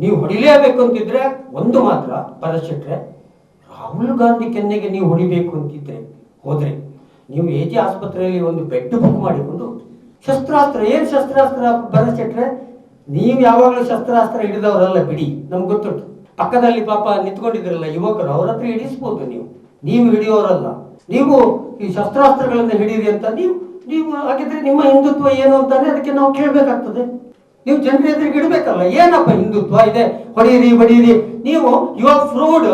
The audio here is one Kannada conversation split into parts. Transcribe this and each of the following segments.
ನೀವು ಹೊಡಿಲೇಬೇಕು ಅಂತಿದ್ರೆ ಒಂದು ಮಾತ್ರ ಭರತ್ ರಾಹುಲ್ ಗಾಂಧಿ ಕೆನ್ನೆಗೆ ನೀವು ಹೊಡಿಬೇಕು ಅಂತಿದ್ರೆ ಹೋದ್ರೆ ನೀವು ಎ ಜಿ ಆಸ್ಪತ್ರೆಯಲ್ಲಿ ಒಂದು ಬೆಡ್ ಬುಕ್ ಮಾಡಿಕೊಂಡು ಶಸ್ತ್ರಾಸ್ತ್ರ, ಏನ್ ಶಸ್ತ್ರಾಸ್ತ್ರ ಭರತ್ ಶೆಟ್ರೆ ನೀವು ಯಾವಾಗಲೂ ಶಸ್ತ್ರಾಸ್ತ್ರ ಹಿಡಿದವರಲ್ಲ ಬಿಡಿ, ನಮ್ಗೆ ಗೊತ್ತುಂಟು. ಪಕ್ಕದಲ್ಲಿ ಪಾಪ ನಿಂತ್ಕೊಂಡಿದ್ರಲ್ಲ ಯುವಕರು, ಅವ್ರ ಹತ್ರ ಹಿಡಿಸ್ಬೋದು ನೀವು. ನೀವು ಹಿಡಿಯೋರಲ್ಲ. ನೀವು ಈ ಶಸ್ತ್ರಾಸ್ತ್ರಗಳನ್ನು ಹಿಡೀರಿ ಅಂತ ನೀವು ನೀವು ಹಾಗಿದ್ರೆ ನಿಮ್ಮ ಹಿಂದುತ್ವ ಏನು ಅಂತಾನೆ ಅದಕ್ಕೆ ನಾವು ಕೇಳಬೇಕಾಗ್ತದೆ. ನೀವು ಜನರ ಎದುರಿಗೆ ಇಡಬೇಕಲ್ಲ, ಏನಪ್ಪ ಹಿಂದುತ್ವ ಇದೆ? ಹೊಡೀರಿ ಬಡೀರಿ ನೀವು you are fraud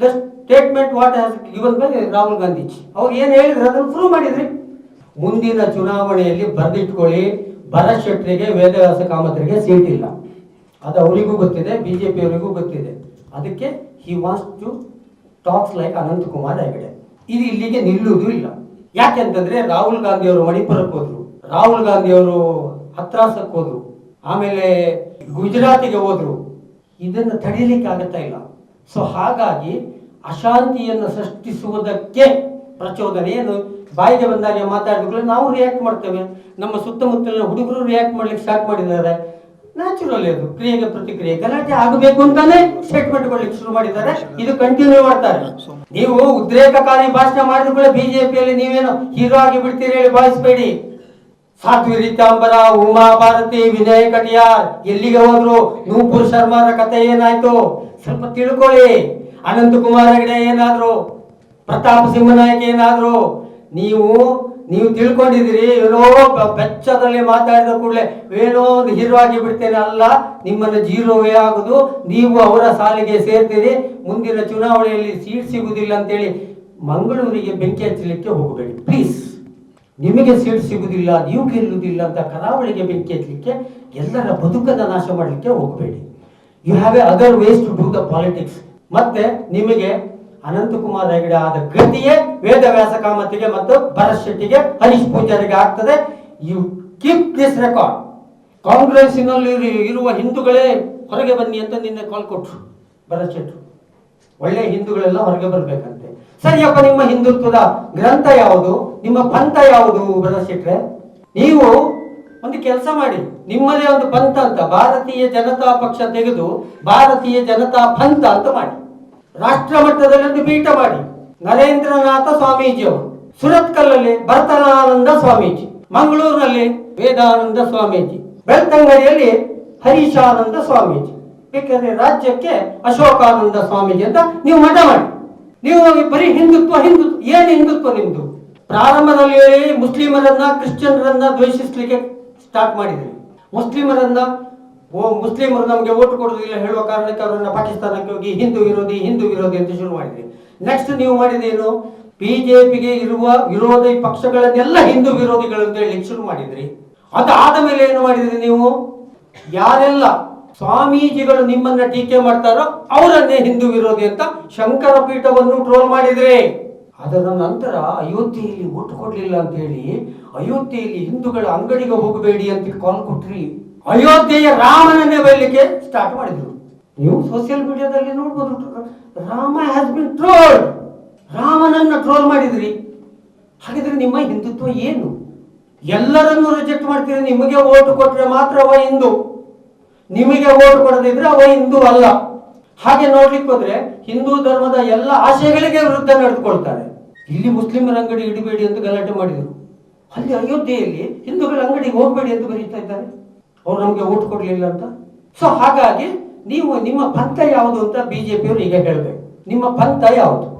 the statement what has given by Rahul Gandhiji ಅವ್ರು ಏನು ಹೇಳಿದ್ರು, ಅದನ್ನು ಪ್ರೂವ್ ಮಾಡಿದ್ರಿ. ಮುಂದಿನ ಚುನಾವಣೆಯಲ್ಲಿ ಬರೆದಿಟ್ಕೊಳ್ಳಿ ಭರತ್ ಶೆಟ್ಟರಿಗೆ ವೇದವ್ಯಾಸ ಕಾಮತರಿಗೆ ಸೀಟ್ ಇಲ್ಲ. ಅದು ಅವರಿಗೂ ಗೊತ್ತಿದೆ ಬಿ ಜೆ ಅವರಿಗೂ ಗೊತ್ತಿದೆ. ಅದಕ್ಕೆ he wants to talks like Ananth Kumar Hegde ಇದು ಇಲ್ಲಿಗೆ ನಿಲ್ಲುವುದು ಇಲ್ಲ. ಯಾಕೆಂತಂದ್ರೆ ರಾಹುಲ್ ಗಾಂಧಿ ಅವರು ಮಣಿಪುರಕ್ಕೆ ಹೋದ್ರು. ರಾಹುಲ್ ಗಾಂಧಿ ಅವರು ಹತ್ರಾಸಕ್ಕೆ ಹೋದ್ರು. ಆಮೇಲೆ ಗುಜರಾತಿಗೆ ಹೋದ್ರು. ಇದನ್ನು ತಡೀಲಿಕ್ಕೆ ಆಗುತ್ತಾ ಇಲ್ಲ. ಸೊ ಹಾಗಾಗಿ ಅಶಾಂತಿಯನ್ನು ಸೃಷ್ಟಿಸುವುದಕ್ಕೆ ಪ್ರಚೋದನೆ. ಏನು? ಬಾಯಿಗೆ ಬಂದಾಗ ಮಾತಾಡಬೇಕು, ನಾವು ರಿಯಾಕ್ಟ್ ಮಾಡ್ತೇವೆ. ನಮ್ಮ ಸುತ್ತಮುತ್ತಲಿನ ಹುಡುಗರು ರಿಯಾಕ್ಟ್ ಮಾಡ್ಲಿಕ್ಕೆ ಸ್ಟಾರ್ಟ್ ಮಾಡಿದ್ದಾರೆ. ನ್ಯಾಚುರಲ್ ಅದು ಕ್ರಿಯೆಗೆ ಪ್ರತಿಕ್ರಿಯೆ. ಗಲಾಟೆ ಆಗಬೇಕು ಅಂತಾನೆ ಸ್ಟೇಟ್ಮೆಂಟ್ ಕೊಡ್ಲಿಕ್ಕೆ ಶುರು ಮಾಡಿದ್ದಾರೆ. ಇದು ಕಂಟಿನ್ಯೂ ಮಾಡ್ತಾರೆ. ನೀವು ಉದ್ರೇಕಕಾರಿ ಭಾಷಣ ಮಾಡಿದ ಕೂಡ ಬಿಜೆಪಿಯಲ್ಲಿ ನೀವೇನು ಹೀರೋ ಆಗಿ ಬಿಡ್ತೀರಿ ಹೇಳಿ ಭಾವಿಸಬೇಡಿ. ಸಾಧ್ವಿ ರೀತಾಂಬರ ಉಮಾ ಭಾರತಿ, ವಿನಯ್ ಕಟಿಯಾರ್, ಎಲ್ಲಿಗೆ ಹೋದ್ರು? ನೂಪುರ್ ಶರ್ಮಾರ ಕತೆ ಏನಾಯ್ತು? ಸ್ವಲ್ಪ ತಿಳ್ಕೊಳ್ಳಿ. ಅನಂತ ಕುಮಾರ್ ಹೆಗಡೆ ಏನಾದ್ರು? ಪ್ರತಾಪ್ ಸಿಂಹನಾಯಕ್ ಏನಾದ್ರು? ನೀವು ನೀವು ತಿಳ್ಕೊಂಡಿದ್ದೀರಿ. ಏನೋ ಬೆಚ್ಚದಲ್ಲಿ ಮಾತಾಡಿದ ಕೂಡಲೇ ಏನೋ ಒಂದು ಹೀರೋ ಆಗಿ ಬಿಡ್ತೇನೆ ಅಲ್ಲ, ನಿಮ್ಮನ್ನು ಜೀರೋವೇ ಆಗುದು. ನೀವು ಅವರ ಸಾಲಿಗೆ ಸೇರ್ತೀರಿ. ಮುಂದಿನ ಚುನಾವಣೆಯಲ್ಲಿ ಸೀಟ್ ಸಿಗುವುದಿಲ್ಲ ಅಂತೇಳಿ ಮಂಗಳೂರಿಗೆ ಬೆಂಕಿ ಹಚ್ಚಲಿಕ್ಕೆ ಹೋಗಬೇಡಿ. ಪ್ಲೀಸ್ ನಿಮಗೆ ಸೀಟ್ ಸಿಗುವುದಿಲ್ಲ ನೀವು ಗೆಲ್ಲುವುದಿಲ್ಲ ಅಂತ ಕರಾವಳಿಗೆ ಬೆಂಕಿ ಎಲ್ಲರ ಬದುಕನ್ನು ನಾಶ ಮಾಡಲಿಕ್ಕೆ ಹೋಗಬೇಡಿ. You have a other ways to do the politics ಮತ್ತೆ ನಿಮಗೆ ಅನಂತಕುಮಾರ್ ಹೆಗಡೆ ಆದ ಗತಿಯೇ ವೇದವ್ಯಾಸ ಕಾಮತಿಗೆ ಮತ್ತು ಭರತ್ ಶೆಟ್ಟಿಗೆ ಹರೀಶ್ ಪೂಜಾರಿಗೆ ಆಗ್ತದೆ. ಯು ಕೀಪ್ ದಿಸ್ ರೆಕಾರ್ಡ್ ಕಾಂಗ್ರೆಸ್ಸಿನಲ್ಲಿ ಇರುವ ಹಿಂದೂಗಳೇ ಹೊರಗೆ ಬನ್ನಿ ಅಂತ ನಿನ್ನೆ ಕಾಲ್ ಕೊಟ್ರು ಭರತ್ ಶೆಟ್ರು. ಒಳ್ಳೆ ಹಿಂದೂಗಳೆಲ್ಲ ಹೊರಗೆ ಬರ್ಬೇಕಂತೆ. ಸರಿಯಪ್ಪ ನಿಮ್ಮ ಹಿಂದುತ್ವದ ಗ್ರಂಥ ಯಾವುದು? ನಿಮ್ಮ ಪಂಥ ಯಾವುದು ಬ್ರದರ್ಶಿಟ್ರೆ ನೀವು ಒಂದು ಕೆಲಸ ಮಾಡಿ. ನಿಮ್ಮದೇ ಒಂದು ಪಂಥ ಅಂತ, ಭಾರತೀಯ ಜನತಾ ಪಕ್ಷ ತೆಗೆದು ಭಾರತೀಯ ಜನತಾ ಪಂಥ ಅಂತ ಮಾಡಿ. ರಾಷ್ಟ್ರ ಮಟ್ಟದಲ್ಲಿ ಒಂದು ಪೀಠ ಮಾಡಿ. ನರೇಂದ್ರನಾಥ ಸ್ವಾಮೀಜಿ ಅವರು ಸುರತ್ಕಲ್ಲಲ್ಲಿ ಭರತನಾನಂದ ಸ್ವಾಮೀಜಿ, ಮಂಗಳೂರಿನಲ್ಲಿ ವೇದಾನಂದ ಸ್ವಾಮೀಜಿ, ಬೆಳ್ತಂಗಡಿಯಲ್ಲಿ ಹರೀಶಾನಂದ ಸ್ವಾಮೀಜಿ. ಬೇಕಾದ್ರೆ ರಾಜ್ಯಕ್ಕೆ ಅಶೋಕಾನಂದ ಸ್ವಾಮೀಜಿ ಅಂತ ನೀವು ಮಠ ಮಾಡಿ. ನೀವು ಬರೀ ಹಿಂದುತ್ವ ಹಿಂದುತ್ವ, ಏನು ಹಿಂದುತ್ವ ನಿಮ್ದು? ಪ್ರಾರಂಭದಲ್ಲಿ ಮುಸ್ಲಿಮರನ್ನ, ಕ್ರಿಶ್ಚಿಯನ್ರನ್ನ ದ್ವೇಷಿಸ್ಲಿಕ್ಕೆ ಸ್ಟಾರ್ಟ್ ಮಾಡಿದ್ರಿ. ಮುಸ್ಲಿಮರನ್ನ, ಓ, ಮುಸ್ಲಿಮರು ನಮಗೆ ಓಟು ಕೊಡೋದಿಲ್ಲ ಹೇಳುವ ಕಾರಣಕ್ಕೆ ಅವರನ್ನ ಪಾಕಿಸ್ತಾನಕ್ಕೆ ಹೋಗಿ ಹಿಂದೂ ವಿರೋಧಿ ಹಿಂದೂ ವಿರೋಧಿ ಅಂತ ಶುರು ಮಾಡಿದ್ರಿ. ನೆಕ್ಸ್ಟ್ ನೀವು ಮಾಡಿದೇನು? ಬಿಜೆಪಿಗೆ ಇರುವ ವಿರೋಧಿ ಪಕ್ಷಗಳನ್ನೆಲ್ಲ ಹಿಂದೂ ವಿರೋಧಿಗಳು ಅಂತ ಹೇಳಿ ಶುರು ಮಾಡಿದ್ರಿ. ಅದಾದ ಮೇಲೆ ಏನು ಮಾಡಿದ್ರಿ ನೀವು? ಯಾರೆಲ್ಲ ಸ್ವಾಮೀಜಿಗಳು ನಿಮ್ಮನ್ನ ಟೀಕೆ ಮಾಡ್ತಾರೋ ಅವರನ್ನೇ ಹಿಂದೂ ವಿರೋಧಿ ಅಂತ ಶಂಕರ ಪೀಠವನ್ನು ಟ್ರೋಲ್ ಮಾಡಿದ್ರಿ. ಅದರ ನಂತರ ಅಯೋಧ್ಯೆಯಲ್ಲಿ ಓಟು ಕೊಡ್ಲಿಲ್ಲ ಅಂತ ಹೇಳಿ ಅಯೋಧ್ಯೆಯಲ್ಲಿ ಹಿಂದೂಗಳ ಅಂಗಡಿಗೆ ಹೋಗಬೇಡಿ ಅಂತ ಕಾಲ್ ಕೊಟ್ರಿ. ಅಯೋಧ್ಯೆಯ ರಾಮನನ್ನೇ ಬೈಲಿಕ್ಕೆ ಸ್ಟಾರ್ಟ್ ಮಾಡಿದ್ರು. ನೀವು ಸೋಷಿಯಲ್ ಮೀಡಿಯಾದಲ್ಲಿ ನೋಡ್ಬೋದು, ರಾಮ ಹ್ಯಾಸ್ ಬಿನ್ ಟ್ರೋಲ್ ರಾಮನನ್ನ ಟ್ರೋಲ್ ಮಾಡಿದ್ರಿ. ಹಾಗಿದ್ರೆ ನಿಮ್ಮ ಹಿಂದುತ್ವ ಏನು? ಎಲ್ಲರನ್ನೂ ರಿಜೆಕ್ಟ್ ಮಾಡ್ತೀರಿ, ನಿಮಗೆ ಓಟು ಕೊಟ್ರೆ ಮಾತ್ರವ ಹಿಂದೂ ನಿಮಗೆ ಓಟ್ ಕೊಡದಿದ್ರೆ ಅವ ಹಿಂದೂ ಅಲ್ಲ. ಹಾಗೆ ನೋಡ್ಲಿಕ್ಕೆ ಹೋದ್ರೆ ಹಿಂದೂ ಧರ್ಮದ ಎಲ್ಲ ಆಶಯಗಳಿಗೆ ವಿರುದ್ಧ ನಡೆದುಕೊಳ್ತಾರೆ. ಇಲ್ಲಿ ಮುಸ್ಲಿಮರ ಅಂಗಡಿ ಇಡಬೇಡಿ ಅಂತ ಗಲಾಟೆ ಮಾಡಿದರು. ಅಲ್ಲಿ ಅಯೋಧ್ಯೆಯಲ್ಲಿ ಹಿಂದೂಗಳ ಅಂಗಡಿಗೆ ಹೋಗಬೇಡಿ ಅಂತ ಬರೀತಾ ಇದ್ದಾರೆ. ಅವ್ರು ನಮಗೆ ಓಟ್ ಕೊಡ್ಲಿಲ್ಲ ಅಂತ. ಸೊ ಹಾಗಾಗಿ ನೀವು ನಿಮ್ಮ ಪಂಥ ಯಾವುದು ಅಂತ ಬಿಜೆಪಿಯವರು ಈಗ ಹೇಳಬೇಕು. ನಿಮ್ಮ ಪಂಥ ಯಾವುದು?